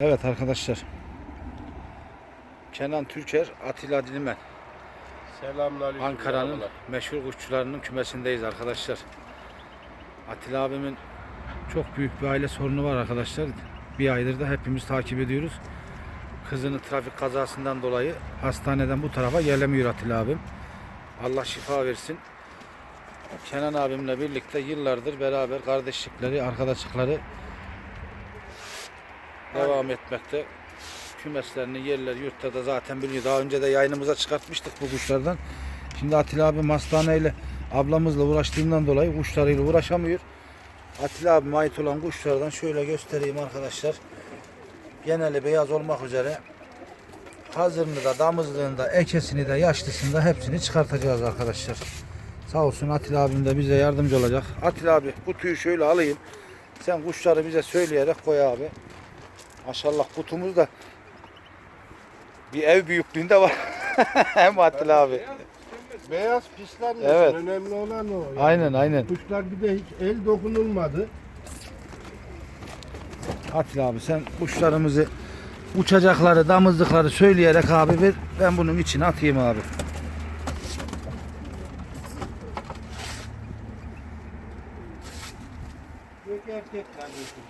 Evet arkadaşlar. Kenan Türker, Atilla Dilmen. Selamünaleyküm. Ankara'nın meşhur kuşçularının kümesindeyiz arkadaşlar. Atilla abimin çok büyük bir aile sorunu var arkadaşlar. Bir aydır da hepimiz takip ediyoruz. Kızını trafik kazasından dolayı hastaneden bu tarafa gelemiyor Atilla abim. Allah şifa versin. Kenan abimle birlikte yıllardır beraber kardeşlikleri, arkadaşlıkları devam etmekte. Kümeslerini yerler yurtta da zaten biliyor. Daha önce de yayınımıza çıkartmıştık bu kuşlardan. Şimdi Atilla abim hastaneyle ablamızla uğraştığından dolayı kuşlarıyla uğraşamıyor. Atilla abime ait olan kuşlardan şöyle göstereyim arkadaşlar. Geneli beyaz olmak üzere hazırını da damızlığını da ekesini de yaşlısını da hepsini çıkartacağız arkadaşlar. Sağ olsun Atilla abim de bize yardımcı olacak. Atilla abi bu tüyü şöyle alayım. Sen kuşları bize söyleyerek koy abi. Maşallah kutumuz da bir ev büyüklüğünde var. Hem Atilla abi. Beyaz pislenmesin. Evet. Önemli olan o. yani. Aynen aynen. Kuşlar bir de hiç el dokunulmadı. Atilla abi sen kuşlarımızı uçacakları, damızlıkları söyleyerek abi ver. Ben bunun içine atayım abi. Gök erkek kardeşim.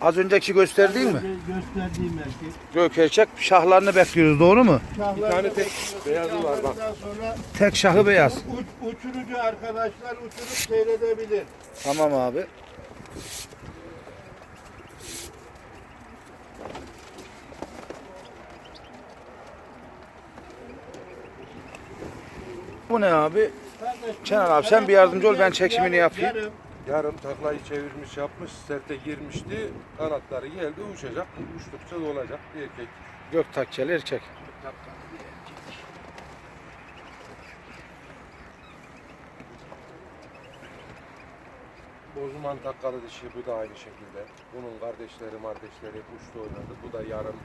Az önceki gösterdiğin mi? Gösterdiğim erkek. Gök erkek şahlarını bekliyoruz doğru mu? Bir tane tek beyazı var bak. Sonra Tek şahı beyaz. uç- uçurucu arkadaşlar uçurup seyredebilir. Tamam abi. Bu ne abi? Kardeş, Kenan abi, sen bir yardımcı ol, ben çekimini yapayım. yarım. Yarım taklayı çevirmiş yapmış, serte girmişti. Kanatları geldi uçacak. Uçtukça dolacak bir erkek. Gök takkeli erkek. Bozuman takkalı dişi bu da aynı şekilde. Bunun kardeşleri kardeşleri uçtu oynadı. Bu da yarım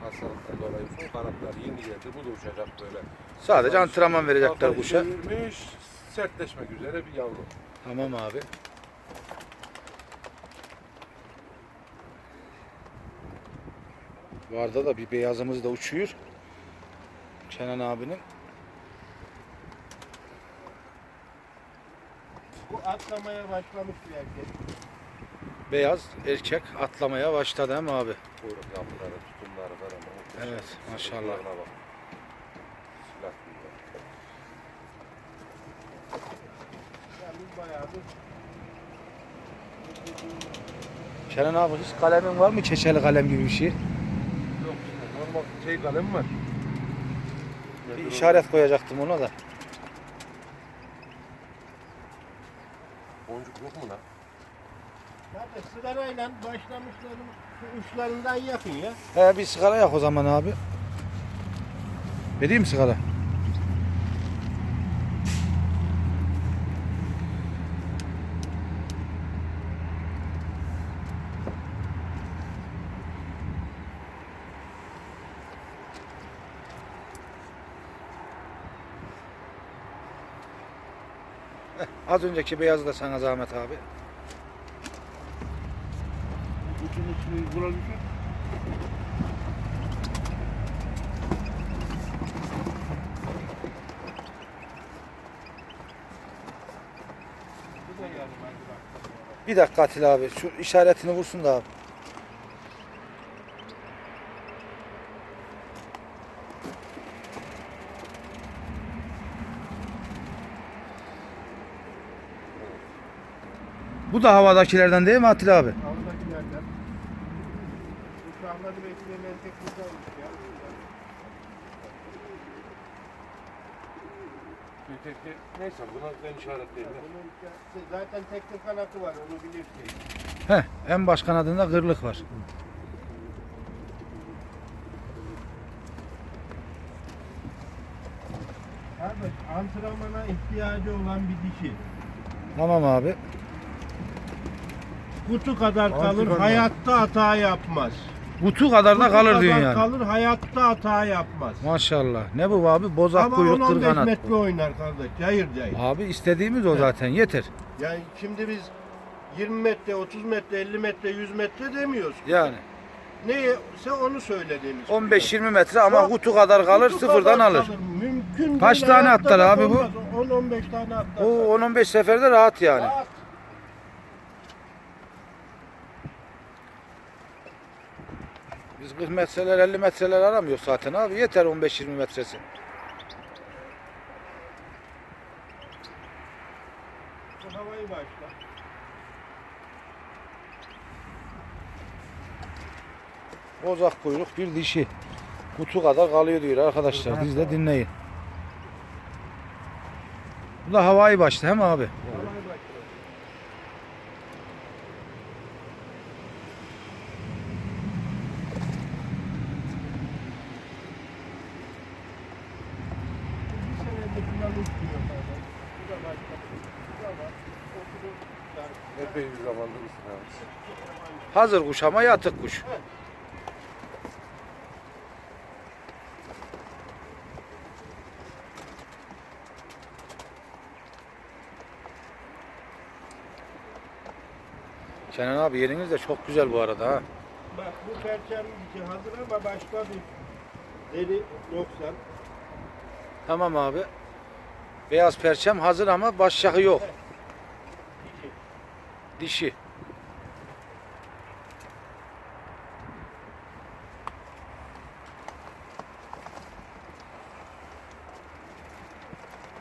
hastalıktan dolayı son kanatları yeni geldi. Bu da uçacak böyle. Sadece antrenman verecekler kuşa. Çevirmiş, sertleşmek üzere bir yavru. Tamam abi. Varda da bir beyazımız da uçuyor. Kenan abinin. Bu atlamaya başlamış bir erkek. Beyaz erkek atlamaya başladı hem abi. Kuyruk yapıları, tutumları var ama. Evet, maşallah. Bak. Kenan abi hiç kalemin var mı? Keçeli kalem gibi bir şey. Yok işte normal şey kalem var. Bir işaret koyacaktım ona da. Boncuk yok mu lan? Hadi sigarayla başlamışların şu uçlarından yakın ya. He bir sigara yak o zaman abi. Vereyim mi sigara? Az önceki beyazı da sana zahmet abi. Bütün içini vuralım. Bir dakika Atil abi. Şu işaretini vursun da abi. Bu da havadakilerden değil mi Atil abi? Avdakilerden. Bu şahları bekleyen erkek buradaymış ya. Öteki neyse buna ben işaretleyeyim. ya. Bunun zaten tek tek kanatı var onu bilirsin. Heh, en baş kanadında kırlık var. Kardeş antrenmana ihtiyacı olan bir dişi. Tamam abi. Kutu kadar kalır, Antrenman. hayatta hata yapmaz. Kutu kadar da Kutu kalır kadar diyorsun yani. kalır, hayatta hata yapmaz. Maşallah. Ne bu abi? Bozak Ama kuyruk 10-15 kırganat. metre oynar kardeş, cayır cayır. Abi istediğimiz o zaten yeter. Yani şimdi biz 20 metre, 30 metre, 50 metre, 100 metre demiyoruz. Yani Neyse onu söylediniz. 15-20 metre ama Çok- kutu kadar kalır Kutu sıfırdan kadar alır. kalır. Mümkün Kaç değil, tane hayatta atlar da abi bu? olmaz. 10-15 tane atlar. O 10-15 seferde rahat yani. Rahat. 40 metreler 50 metreler aramıyor zaten abi. Yeter 15-20 metresi. Bu havayı başla. Bozak kuyruk bir dişi. Kutu kadar kalıyor diyor arkadaşlar. Siz de dinleyin. Bu da havai başlı hem abi? Havayı başla. Bir senedir falan uçmuyor zaten. Bu da başka. Bu da var. Oturup yani Epey bir zamandır ısınıyoruz. Hazır kuş ama yatık kuş. Kenan abi yeriniz de çok güzel bu arada ha. Bak bu perçem dişi hazır ama başka bir deri yoksa Tamam abi. Beyaz perçem hazır ama baş şakı yok. dişi. Dişi.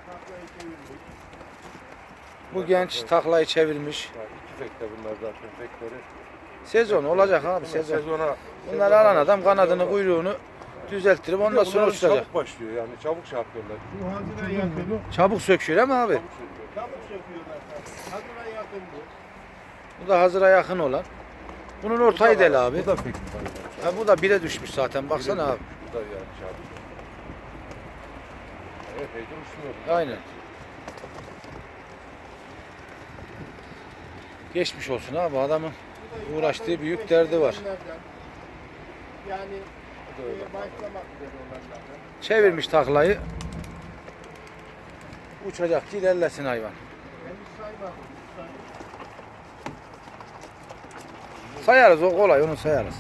Taklayı çevirmiş. Bu genç taklayı çevirmiş. Yani iki fekte bunlar zaten fekleri. Sezon olacak abi sezon. Sezona, Bunları alan adam kanadını kuyruğunu düzelttirip ondan sonra Bunlar uçacak. Çabuk başlıyor yani çabuk şey yapıyorlar. Bu hazıra yakın. Çabuk söküyor değil mi abi? Çabuk söküyor. Çabuk söküyorlar. Hazıra yakın bu. Bu da hazıra yakın olan. Bunun ortayı del abi. Bu da fekli. Ha, bu da bire düşmüş zaten baksana abi. Bu da yani çabuk. Evet heyecan uçmuyor. Aynen. Geçmiş olsun abi adamın. Uğraştığı büyük derdi var. Yani e. Çevirmiş taklayı. Uçacak ki ilerlesin hayvan. Sayarız o kolay onu sayarız.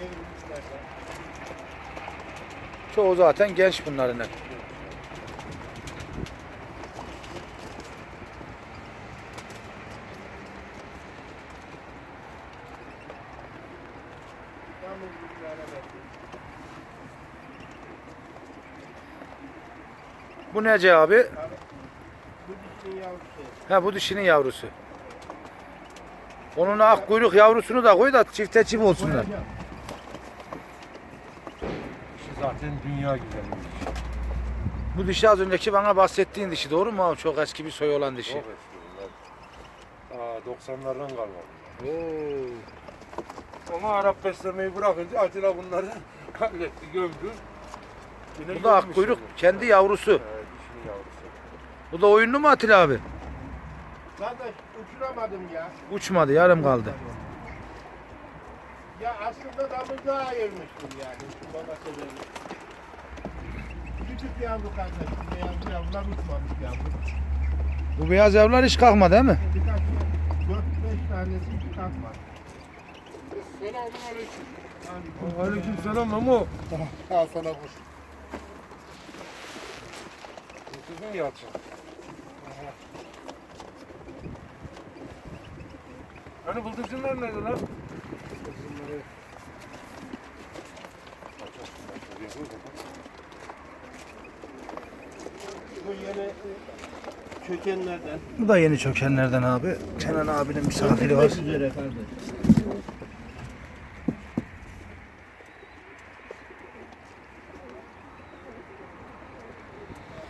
Devrilmişlerden. Çoğu zaten genç bunların hep. Yalnız bir tane verdim. Bu nece abi? Bu dişinin yavrusu. Ha bu dişinin yavrusu. Onun ak kuyruk yavrusunu da koy da çifte çift olsunlar. İşte zaten dünya güzeli. Bu dişi az önceki bana bahsettiğin dişi doğru mu abi? Çok eski bir soy olan dişi. Çok eski bunlar. Aa 90'lardan kalma. Oo. Ama Arap beslemeyi bırakınca Atilla bunları halletti, gömdü. Yine Bu da ak gömmüş kuyruk yani. kendi yavrusu. Evet. Bu da oyunlu mu Atilla abi? Kardeş uçuramadım ya. Uçmadı yarım kaldı. Ya aslında damızda ayırmıştım yani. Baba sebebi. Küçük yavru kardeşim. Beyaz yavrular uçmamış yavru. Bu beyaz yavrular hiç kalkmadı değil mi? Birkaç, dört beş tanesi hiç kalkmadı. Selamun aleyküm. Aleyküm selam Mamo. Al sana kuş. Kızın yalçın. Hani bıldırcınlar nerede lan? Bu yeni e, çökenlerden. Bu da yeni çökenlerden abi. Kenan abinin misafiri var. Üzere.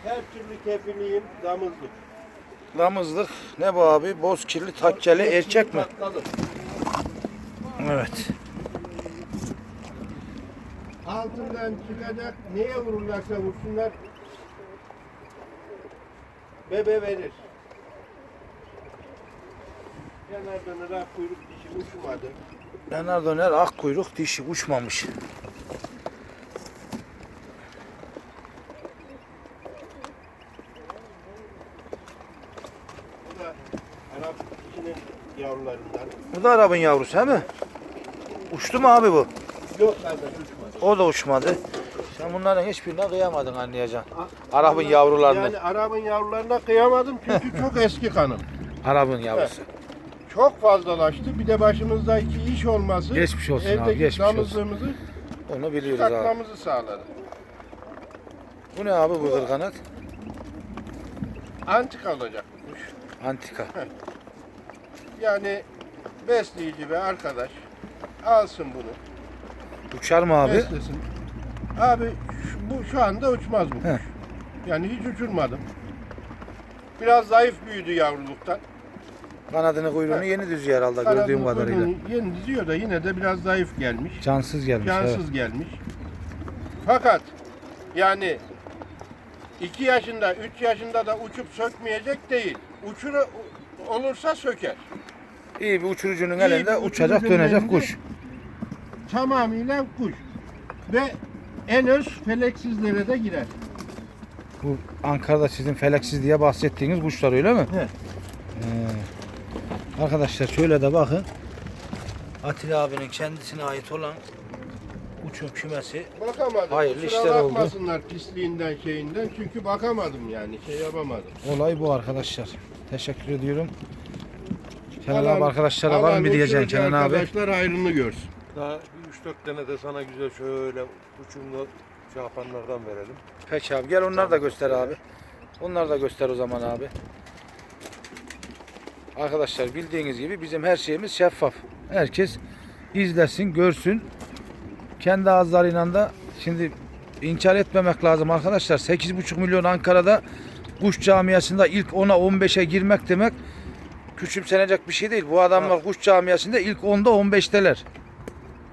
Her türlü kefiliyim, damızlık. Damızlık ne bu abi? Bozkirli takkeli erkek mi? Evet. Altından çıkacak, neye vururlarsa vursunlar, bebe verir. Yanardan ırak kuyruk dişi uçmadı. Yanar döner ak kuyruk dişi uçmamış. Bu da Arap'ın yavrusu he mi? Uçtu mu abi bu? Yok kardeş uçmaz. O da uçmadı. Sen bunların hiçbirine kıyamadın anlayacaksın. Arap'ın yavrularını. Yani Arap'ın yavrularına kıyamadım çünkü çok eski kanım. Arap'ın yavrusu. Çok fazlalaştı. Bir de başımızdaki iş olması Geçmiş olsun abi, evdeki geçmiş olsun. damızlığımızı Onu biliyoruz abi. çıkartmamızı sağladı. Bu ne abi bu kırkanat? Antika olacak bu kuş. Antika. Yani besleyici ve arkadaş alsın bunu. Uçar mı abi? Beslesin. Abi şu- bu şu anda uçmaz bu kuş. Heh. Yani hiç uçurmadım. Biraz zayıf büyüdü yavruluktan. Kanadını kuyruğunu yeni düzüyor herhalde gördüğüm Kanadını kadarıyla. kuyruğunu Yeni diziyor da yine de biraz zayıf gelmiş. Cansız gelmiş. Cansız evet. gelmiş. Fakat yani 2 yaşında, 3 yaşında da uçup sökmeyecek değil. Uçur olursa söker. İyi bir uçurucunun İyi elinde bir uçacak uçurucunun dönecek elinde. kuş. Tamamıyla kuş. Ve en öz feleksizlere de girer. Bu Ankara'da sizin feleksiz diye bahsettiğiniz kuşlar öyle mi? He. Ee, arkadaşlar şöyle de bakın. Atilla abinin kendisine ait olan uçum kümesi. Bakamadım. Hayırlı Kusura işler oldu. bakmasınlar pisliğinden şeyinden. Çünkü bakamadım yani. Şey yapamadım. Olay bu arkadaşlar. Teşekkür ediyorum. Kenan abi arkadaşlara var mı diyeceksin uçurucu Kenan abi? Arkadaşlar hayrını görsün. Daha bir 3-4 tane de sana güzel şöyle uçumlu şey yapanlardan verelim. Peki abi gel onları da göster abi. Onları da göster o zaman abi. Arkadaşlar bildiğiniz gibi bizim her şeyimiz şeffaf. Herkes izlesin, görsün. Kendi ağızlarıyla da şimdi inkar etmemek lazım arkadaşlar. 8,5 milyon Ankara'da kuş camiasında ilk 10'a 15'e girmek demek küçümsenecek bir şey değil. Bu adamlar kuş camiasında ilk 10'da 15'teler.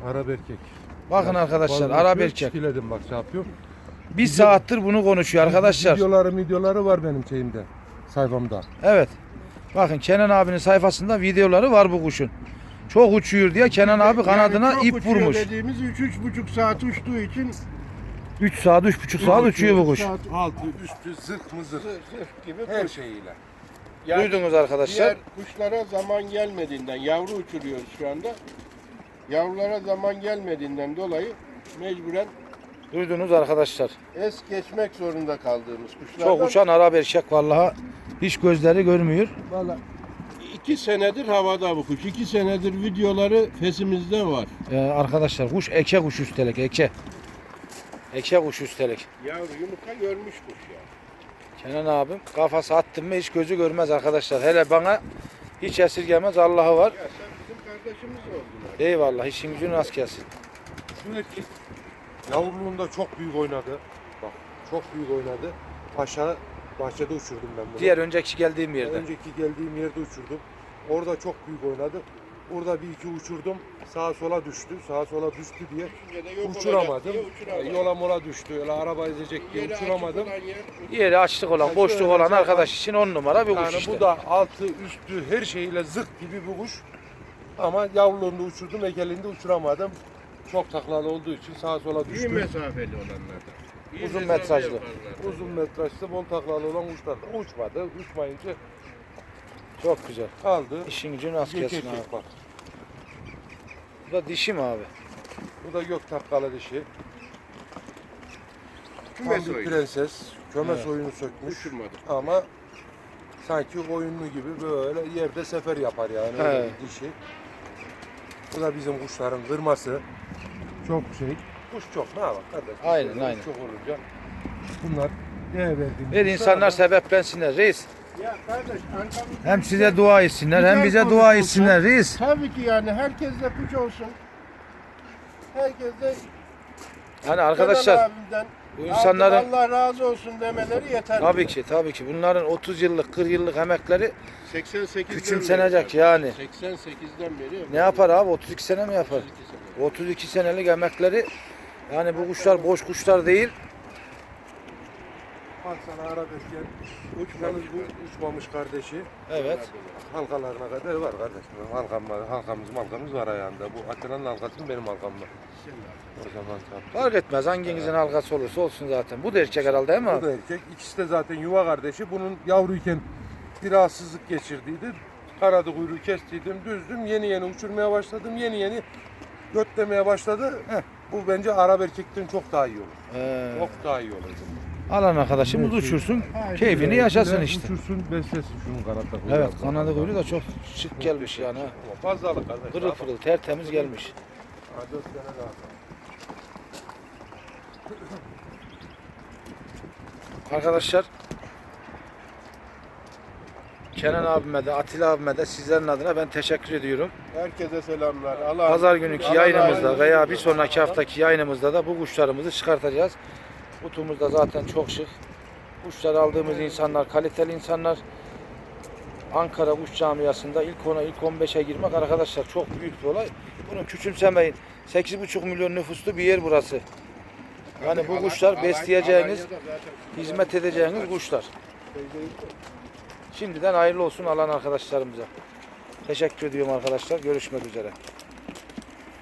Arap erkek. Bakın arkadaşlar Vallahi Arap erkek. Çiftledim bak şey yapıyor. Bir saattir bunu konuşuyor arkadaşlar. Videoları videoları var benim şeyimde. Sayfamda. Evet. Bakın Kenan abinin sayfasında videoları var bu kuşun. Çok uçuyor diye Kenan abi kanadına Yani ip vurmuş. dediğimiz 3-3,5 saat uçtuğu için 3 saat, 3,5 saat uçuyor bu kuş. Saat Altı, üstü, zırh mı zırh. zırh gibi Her şeyiyle. Yani Duydunuz arkadaşlar. diğer kuşlara zaman gelmediğinden yavru uçuruyoruz şu anda. Yavrulara zaman gelmediğinden dolayı mecburen Duydunuz arkadaşlar. es geçmek zorunda kaldığımız kuşlardan. Çok uçan Arap erkek vallahi hiç gözleri görmüyor. Valla iki senedir havada bu kuş. İki senedir videoları fesimizde var. Ee, arkadaşlar kuş eke kuş üstelik eke. Eke kuş üstelik. Yavru yumurta görmüş kuş ya. Kenan abim kafası attın mı hiç gözü görmez arkadaşlar. Hele bana hiç esirgemez Allah'ı var. Ya sen bizim kardeşimiz oldun. Eyvallah işin gücün rast gelsin. Şu erkek yavruluğunda çok büyük oynadı. Bak çok büyük oynadı. Paşa bahçede uçurdum ben bunu. Diğer önceki geldiğim yerde. Önceki geldiğim yerde uçurdum. Orada çok büyük oynadı. Orada bir iki uçurdum. Sağa sola düştü. Sağa sola düştü diye uçuramadım. diye uçuramadım. Yola mola düştü. Öyle araba ezecek diye Yeri uçuramadım. Yeri açlık olan, Yani boşluk olan arkadaş için on numara bir kuş Yani işte. bu da altı üstü her şeyiyle zırt gibi bir kuş. Ama yavruluğunda uçurdum, ekelinde uçuramadım. Çok taklalı olduğu için sağa sola İyi düştü. mesafeli olanlardan. İyi Uzun metrajlı. Uzun metrajlı bol taklalı olan kuşlar uçmadı. Uçmayınca Çok güzel. kaldı. İşin gücün rast gelsin abi. bak. Bu da dişi mi abi? Bu da gök takkalı dişi. Tam Kümes bir oyunu. prenses. Kömes Evet. oyunu sökmüş. Uçurmadım. Ama sanki oyunlu gibi böyle yerde sefer yapar yani öyle Evet. bir dişi. Bu da bizim kuşların kırması. Çok şey. Kuş çok ne yapalım kardeş? Aynen, Kuş aynen. Çok olunca bunlar değer verdiğimiz Ver kuşlar insanlar ama sebeplensinler reis. Ya kardeş arkamızda Hem size dua etsinler hem bize dua etsinler reis. Tabii ki yani herkes de kuş olsun. Herkes de Hani arkadaşlar abimden bu insanların Allah razı olsun demeleri yeter. tabii ki tabii ki bunların 30 yıllık 40 yıllık emekleri 88'den küçümsenecek beri. yani. 88'den beri. Ne yapar abi 32 sene mi yapar? 32 sene. 32 senelik emekleri yani bu kuşlar boş kuşlar değil. Bak sana ara besken. Uçmanız bu uçmamış kardeşi. Evet. Halkalarına kadar var kardeşim. Halkam var. Halkamız malkamız var ayağında. Bu Atilla'nın halkası benim halkam var. O zaman tabii. Fark etmez hanginizin halkası olursa olsun zaten. Bu da erkek herhalde değil mi Bu abi? da erkek. İkisi de zaten yuva kardeşi. Bunun yavruyken bir rahatsızlık geçirdiydi. Kanadı kuyruğu kestiydim, düzdüm. Yeni yeni uçurmaya başladım. Yeni yeni götlemeye başladı. Heh. Bu bence Arap erkekten çok daha iyi olur. Ee, Çok daha iyi olur. Alan arkadaşımız uçursun. Keyfini yaşasın işte. Uçursun, beslesin şunun kuyruğu. Evet kanadı kuyruğu da çok şık gelmiş yani. Fazlalık kardeş. Pırıl pırıl tertemiz gelmiş. Arkadaşlar Kenan abime de Atilla abime de sizlerin adına ben teşekkür ediyorum. Herkese selamlar. Allah Pazar günkü Allah yayınımızda razı veya bir sonraki haftaki yayınımızda da bu kuşlarımızı çıkartacağız. Kutumuz da zaten çok şık. Kuşları aldığımız insanlar kaliteli insanlar. Ankara Kuş Camiası'nda ilk 10'a ilk 15'e girmek arkadaşlar çok büyük bir olay. Bunu küçümsemeyin. 8,5 milyon nüfuslu bir yer burası. Yani bu kuşlar besleyeceğiniz, hizmet edeceğiniz kuşlar. Şimdiden hayırlı olsun alan arkadaşlarımıza. Teşekkür ediyorum arkadaşlar. Görüşmek üzere.